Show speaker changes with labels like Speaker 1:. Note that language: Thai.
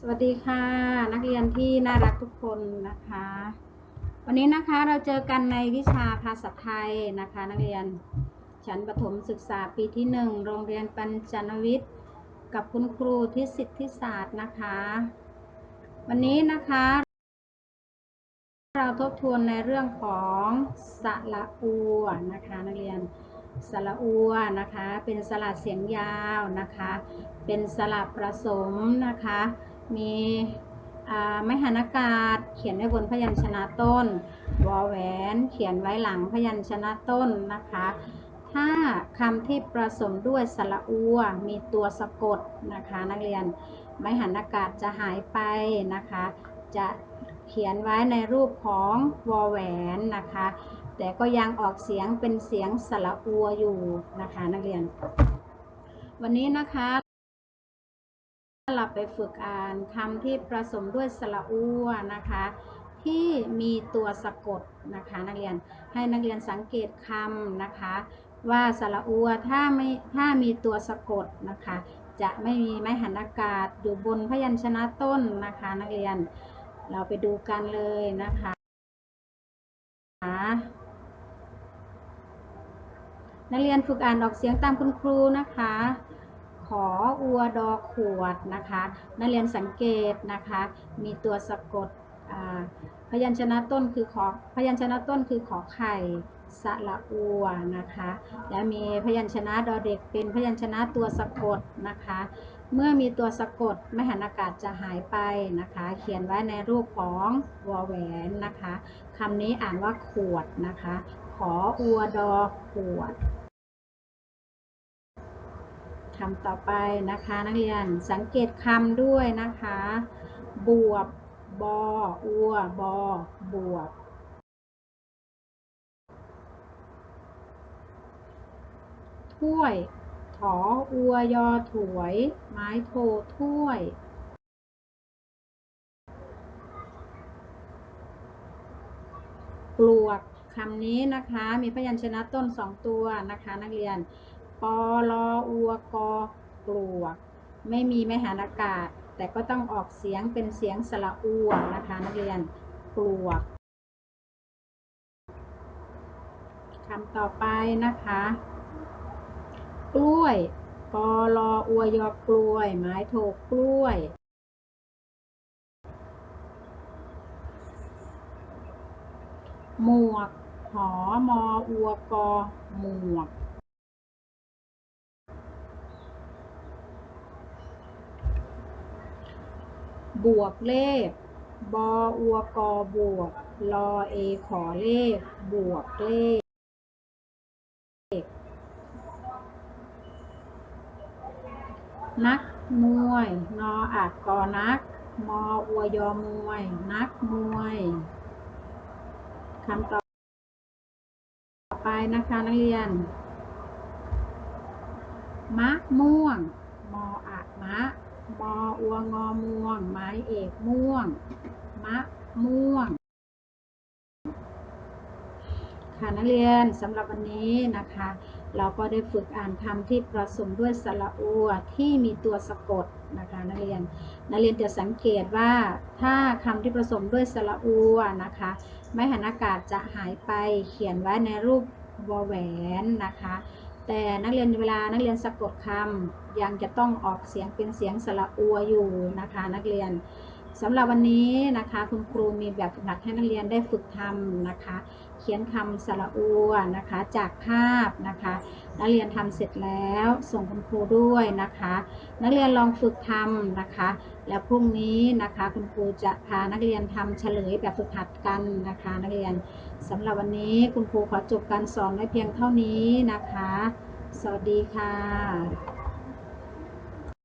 Speaker 1: สวัสดีค่ะ นักเรียนที่น่ารักทุกคนนะคะ วันนี้นะคะเราเจอกันในวิชาภาษาไทยนะคะ นักเรียนชั้นประถมศึกษาปีที่หนึ่งโรงเรียนปัญจนวิทย์ กับคุณครูทิศิทธิศาสตร์นะคะ วันนี้นะคะ เราทบทวนในเรื่องของสระอูนะคะ นักเรียนสระอูนะคะ เป็นสระเสียงยาวนะคะ เป็นสระประสมนะคะ มีไม้หันอากาศ เขียนไว้บนพยัญชนะต้นวอแหวน เขียนไว้หลังพยัญชนะต้นนะคะ ถ้าคำที่ประสมด้วยสระอูมีตัวสะกดนะคะ นักเรียนไม้หันอากาศจะหายไปนะคะ จะเขียนไว้ในรูปของวอแหวนนะคะ แต่ก็ยังออกเสียงเป็นเสียงสระอูอยู่นะคะ นักเรียน วันนี้นะคะ เราไปฝึกอ่านคำที่ผสมด้วยสระอูนะคะ ที่มีตัวสะกดนะคะ นักเรียนให้นักเรียนสังเกตคำนะคะ ว่าสระอูถ้าไม่ถ้ามีตัวสะกดนะคะ จะไม่มีไม้หันอากาศอยู่บนพยัญชนะต้นนะคะ นักเรียนเราไปดูกันเลยนะคะนักเรียนฝึกอ่านออกเสียงตามคุณครูนะคะ ขออัวดอขวดนะคะนักเรียนสังเกตนะคะ มีตัวสะกดพยัญชนะต้นคือขอพยัญชนะต้นคือขอไข่สระอัวนะคะ และมีพยัญชนะดอเด็กเป็นพยัญชนะตัวสะกดนะคะ เมื่อมีตัวสะกดไม่หันอากาศจะหายไปนะคะ เขียนไว้ในรูปของวอแหวนนะคะคำนี้อ่านว่าขวดนะคะ ขออัวดอขวด คำต่อไปนะคะนักเรียนสังเกตคำด้วยนะคะ บวบบออัวบอบวบถ้วย ถออัวยอถวย ไม้โทถ้วย ปลวกคำนี้นะคะ มีพยัญชนะต้นสองตัวนะคะ นักเรียน ปอลออัวกอปลวกไม่มีไม่หันอากาศ แต่ก็ต้องออกเสียงเป็นเสียงสระอัวนะคะนักเรียนปลวกคำต่อไปนะคะ กล้วยปอลออัวยอกล้วยไม้โทกล้วยหมวก หอมออัวกอหมวก บวกเลข บออัวกอบวก ลอเอขอเลข บวกเลข นักมวย นออักกอนัก มออัวยอมวย นักมวยคำต่อไปนะคะนักเรียน มะม่วง มออัวงอม่วง ไม้เอกม่วง มะม่วง ค่ะนักเรียนสำหรับวันนี้นะคะ เราก็ได้ฝึกอ่านคำที่ผสมด้วยสระอัวที่มีตัวสะกดนะคะนักเรียนนักเรียนจะสังเกตว่าถ้าคำที่ผสมด้วยสระอัวนะคะ ไม่หันอากาศจะหายไปเขียนไว้ในรูปวอแหวนนะคะ แต่นักเรียนเวลานักเรียนสะกดคำยังจะต้องออกเสียงเป็นเสียงสระอัวอยู่นะคะ นักเรียน สำหรับวันนี้นะคะคุณครูมีแบบฝึกหัดให้นักเรียนได้ฝึกทำนะคะ เขียนคำสระอัวนะคะ จากภาพนะคะ นักเรียนทำเสร็จแล้วส่งคุณครูด้วยนะคะ นักเรียนลองฝึกทำนะคะ แล้วพรุ่งนี้นะคะ คุณครูจะพานักเรียนทำเฉลยแบบฝึกหัดกันนะคะ นักเรียนสำหรับวันนี้คุณครูขอจบการสอนไว้เพียงเท่านี้นะคะ สวัสดีค่ะ